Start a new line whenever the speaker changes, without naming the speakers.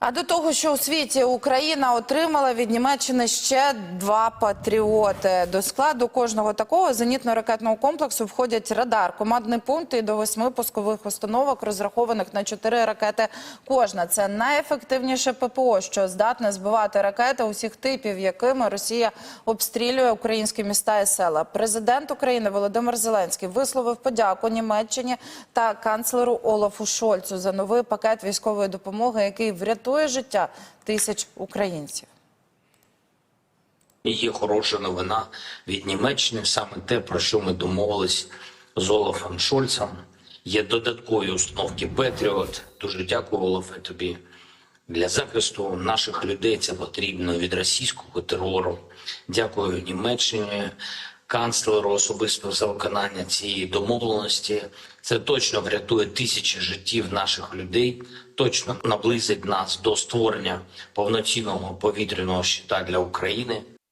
А до того, що у світі Україна отримала від Німеччини ще два патріоти. До складу кожного такого зенітно-ракетного комплексу входять радар, командний пункт і до восьми пускових установок, розрахованих на чотири ракети кожна. Це найефективніше ППО, що здатне збивати ракети усіх типів, якими Росія обстрілює українські міста і села. Президент України Володимир Зеленський висловив подяку Німеччині та канцлеру Олафу Шольцу за новий пакет військової допомоги, який врятує життя тисяч українців.
Є хороша новина від Німеччини, саме те, про що ми домовились з Олафом Шольцем. Є додаткові установки Петріот. Дуже дякую, Олафе, тобі. Для захисту наших людей це потрібно від російського терору. Дякую Німеччині, канцлеру особисто за виконання цієї домовленості. Це точно врятує тисячі життів наших людей, точно наблизить нас до створення повноцінного повітряного щита для України.